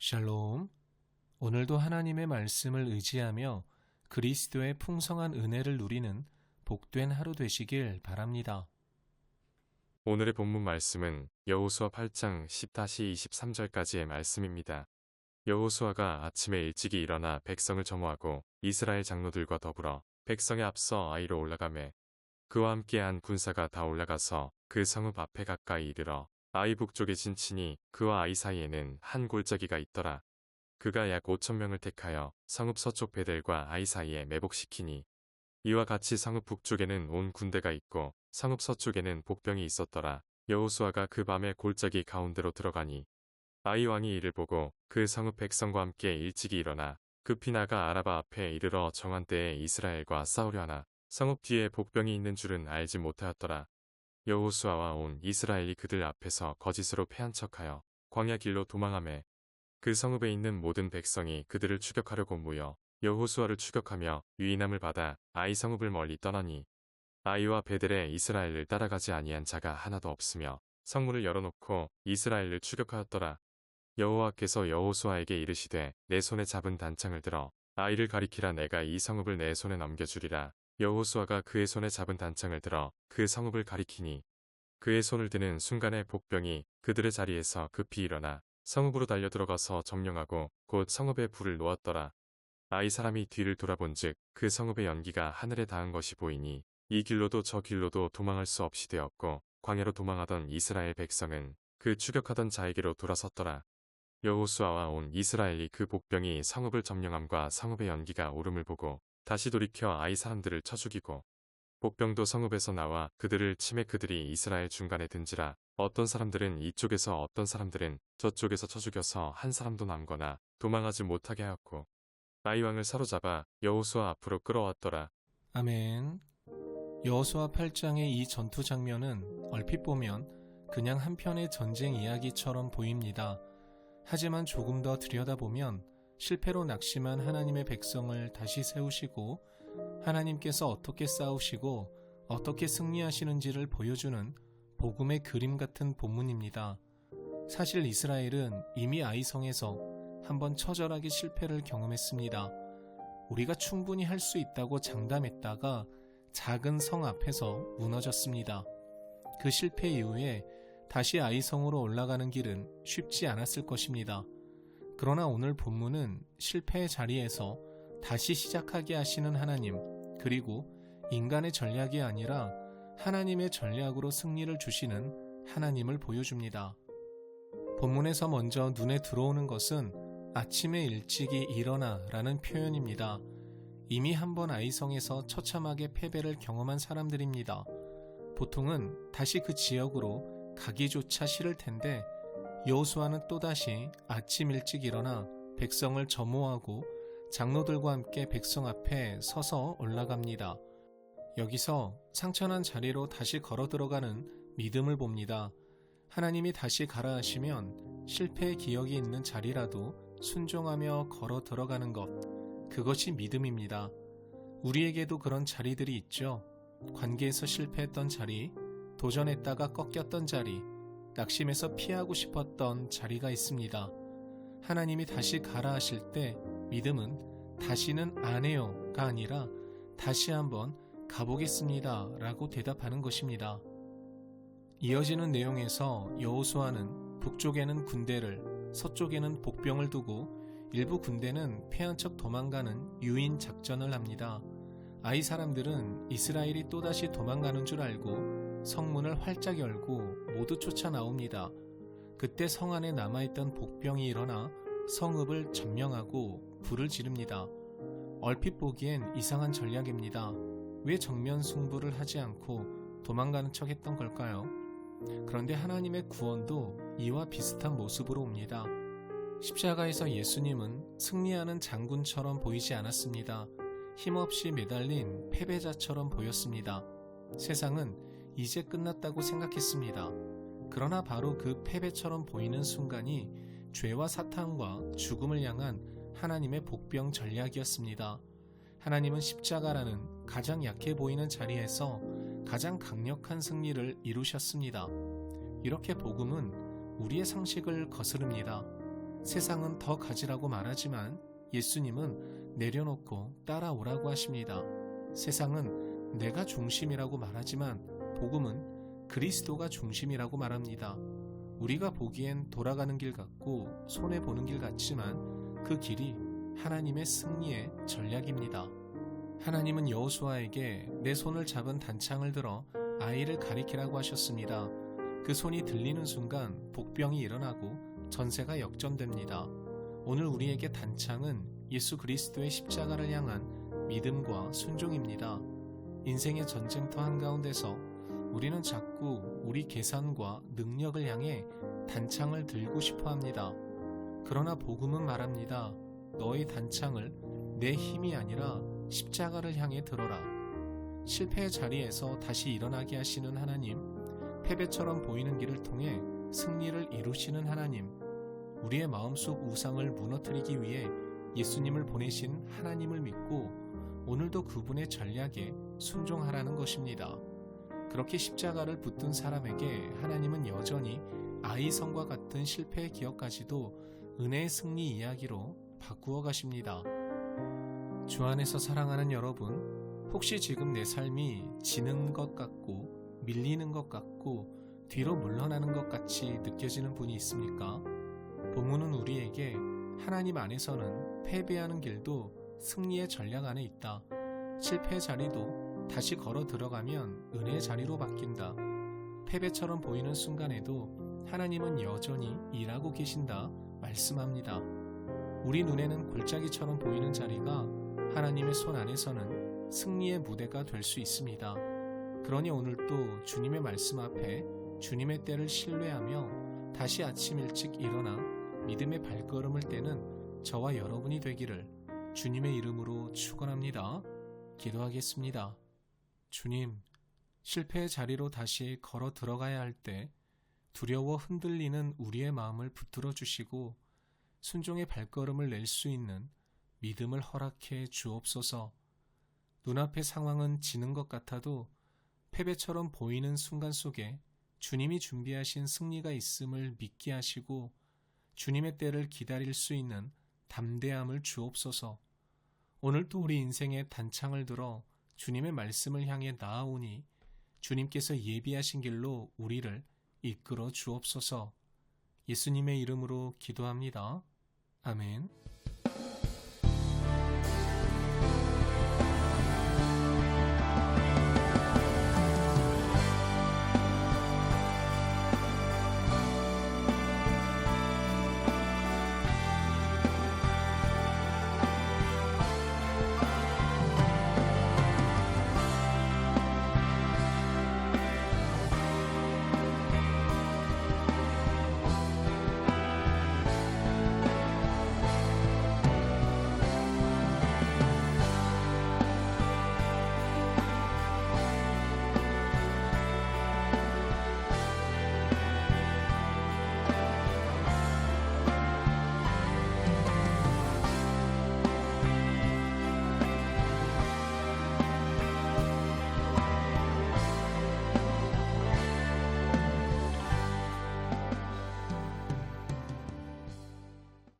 샬롬. 오늘도 하나님의 말씀을 의지하며 그리스도의 풍성한 은혜를 누리는 복된 하루 되시길 바랍니다. 오늘의 본문 말씀은 여호수아 8장 10-23절까지의 말씀입니다. 여호수아가 아침에 일찍이 일어나 백성을 점호하고 이스라엘 장로들과 더불어 백성에 앞서 아이로 올라가매 그와 함께한 군사가 다 올라가서 그 성읍 앞에 가까이 이르러 아이 북쪽에 진친이 그와 아이 사이에는 한 골짜기가 있더라. 그가 약 5천 명을 택하여 성읍 서쪽 베델과 아이 사이에 매복시키니 이와 같이 성읍 북쪽에는 온 군대가 있고 성읍 서쪽에는 복병이 있었더라. 여호수아가 그 밤에 골짜기 가운데로 들어가니 아이 왕이 이를 보고 그 성읍 백성과 함께 일찍이 일어나 급히 나가 아라바 앞에 이르러 정한 때에 이스라엘과 싸우려 하나 성읍 뒤에 복병이 있는 줄은 알지 못하였더라. 여호수아와 온 이스라엘이 그들 앞에서 거짓으로 패한 척하여 광야 길로 도망하매 그 성읍에 있는 모든 백성이 그들을 추격하려고 모여 여호수아를 추격하며 유인함을 받아 아이 성읍을 멀리 떠나니 아이와 베델에 이스라엘을 따라가지 아니한 자가 하나도 없으며 성문을 열어놓고 이스라엘을 추격하였더라. 여호와께서 여호수아에게 이르시되 내 손에 잡은 단창을 들어 아이를 가리키라 내가 이 성읍을 내 손에 넘겨주리라. 여호수아가 그의 손에 잡은 단창을 들어 그 성읍을 가리키니 그의 손을 드는 순간에 복병이 그들의 자리에서 급히 일어나 성읍으로 달려 들어가서 점령하고 곧 성읍에 불을 놓았더라. 아이 사람이 뒤를 돌아본즉 그 성읍의 연기가 하늘에 닿은 것이 보이니 이 길로도 저 길로도 도망할 수 없이 되었고 광야로 도망하던 이스라엘 백성은 그 추격하던 자에게로 돌아섰더라. 여호수아와 온 이스라엘이 그 복병이 성읍을 점령함과 성읍의 연기가 오름을 보고 다시 돌이켜 아이 사람들을 쳐 죽이고 복병도 성읍에서 나와 그들을 치매 그들이 이스라엘 중간에 든지라 어떤 사람들은 이쪽에서 어떤 사람들은 저쪽에서 쳐 죽여서 한 사람도 남거나 도망하지 못하게 하였고 아이 왕을 사로잡아 여호수아 앞으로 끌어왔더라. 아멘. 여호수아 8장의 이 전투 장면은 얼핏 보면 그냥 한 편의 전쟁 이야기처럼 보입니다. 하지만 조금 더 들여다보면 실패로 낙심한 하나님의 백성을 다시 세우시고 하나님께서 어떻게 싸우시고 어떻게 승리하시는지를 보여주는 복음의 그림 같은 본문입니다. 사실 이스라엘은 이미 아이성에서 한번 처절하게 실패를 경험했습니다. 우리가 충분히 할 수 있다고 장담했다가 작은 성 앞에서 무너졌습니다. 그 실패 이후에 다시 아이성으로 올라가는 길은 쉽지 않았을 것입니다. 그러나 오늘 본문은 실패의 자리에서 다시 시작하게 하시는 하나님, 그리고 인간의 전략이 아니라 하나님의 전략으로 승리를 주시는 하나님을 보여줍니다. 본문에서 먼저 눈에 들어오는 것은 아침에 일찍이 일어나 라는 표현입니다. 이미 한 번 아이성에서 처참하게 패배를 경험한 사람들입니다. 보통은 다시 그 지역으로 가기조차 싫을 텐데 여호수아는 또다시 아침 일찍 일어나 백성을 점호하고 장로들과 함께 백성 앞에 서서 올라갑니다. 여기서 상처난 자리로 다시 걸어 들어가는 믿음을 봅니다. 하나님이 다시 가라 하시면 실패의 기억이 있는 자리라도 순종하며 걸어 들어가는 것. 그것이 믿음입니다. 우리에게도 그런 자리들이 있죠. 관계에서 실패했던 자리, 도전했다가 꺾였던 자리, 낙심해서 피하고 싶었던 자리가 있습니다. 하나님이 다시 가라 하실 때 믿음은 다시는 안 해요가 아니라 다시 한번 가보겠습니다 라고 대답하는 것입니다. 이어지는 내용에서 여호수아는 북쪽에는 군대를 서쪽에는 복병을 두고 일부 군대는 패한 척 도망가는 유인 작전을 합니다. 아이 사람들은 이스라엘이 또다시 도망가는 줄 알고 성문을 활짝 열고 모두 쫓아 나옵니다. 그때 성 안에 남아있던 복병이 일어나 성읍을 점령하고 불을 지릅니다. 얼핏 보기엔 이상한 전략입니다. 왜 정면 승부를 하지 않고 도망가는 척 했던 걸까요? 그런데 하나님의 구원도 이와 비슷한 모습으로 옵니다. 십자가에서 예수님은 승리하는 장군처럼 보이지 않았습니다. 힘없이 매달린 패배자처럼 보였습니다. 세상은 이제 끝났다고 생각했습니다. 그러나 바로 그 패배처럼 보이는 순간이 죄와 사탄과 죽음을 향한 하나님의 복병 전략이었습니다. 하나님은 십자가라는 가장 약해 보이는 자리에서 가장 강력한 승리를 이루셨습니다. 이렇게 복음은 우리의 상식을 거스릅니다. 세상은 더 가지라고 말하지만 예수님은 내려놓고 따라오라고 하십니다. 세상은 내가 중심이라고 말하지만 복음은 그리스도가 중심이라고 말합니다. 우리가 보기엔 돌아가는 길 같고 손해 보는 길 같지만 그 길이 하나님의 승리의 전략입니다. 하나님은 여호수아에게 내 손을 잡은 단창을 들어 아이를 가리키라고 하셨습니다. 그 손이 들리는 순간 복병이 일어나고 전세가 역전됩니다. 오늘 우리에게 단창은 예수 그리스도의 십자가를 향한 믿음과 순종입니다. 인생의 전쟁터 한가운데서 우리는 자꾸 우리 계산과 능력을 향해 단창을 들고 싶어 합니다. 그러나 복음은 말합니다. 너의 단창을 내 힘이 아니라 십자가를 향해 들어라. 실패의 자리에서 다시 일어나게 하시는 하나님, 패배처럼 보이는 길을 통해 승리를 이루시는 하나님, 우리의 마음속 우상을 무너뜨리기 위해 예수님을 보내신 하나님을 믿고 오늘도 그분의 전략에 순종하라는 것입니다. 그렇게 십자가를 붙든 사람에게 하나님은 여전히 아이성과 같은 실패의 기억까지도 은혜의 승리 이야기로 바꾸어 가십니다. 주 안에서 사랑하는 여러분, 혹시 지금 내 삶이 지는 것 같고 밀리는 것 같고 뒤로 물러나는 것 같이 느껴지는 분이 있습니까? 본문은 우리에게 하나님 안에서는 패배하는 길도 승리의 전략 안에 있다. 실패의 자리도 다시 걸어 들어가면 은혜의 자리로 바뀐다. 패배처럼 보이는 순간에도 하나님은 여전히 일하고 계신다 말씀합니다. 우리 눈에는 골짜기처럼 보이는 자리가 하나님의 손 안에서는 승리의 무대가 될 수 있습니다. 그러니 오늘도 주님의 말씀 앞에 주님의 때를 신뢰하며 다시 아침 일찍 일어나 믿음의 발걸음을 떼는 저와 여러분이 되기를 주님의 이름으로 축원합니다. 기도하겠습니다. 주님, 실패의 자리로 다시 걸어 들어가야 할 때 두려워 흔들리는 우리의 마음을 붙들어 주시고 순종의 발걸음을 낼 수 있는 믿음을 허락해 주옵소서. 눈앞의 상황은 지는 것 같아도 패배처럼 보이는 순간 속에 주님이 준비하신 승리가 있음을 믿게 하시고 주님의 때를 기다릴 수 있는 담대함을 주옵소서. 오늘도 우리 인생의 단창을 들어 주님의 말씀을 향해 나아오니 주님께서 예비하신 길로 우리를 이끌어 주옵소서. 예수님의 이름으로 기도합니다. 아멘.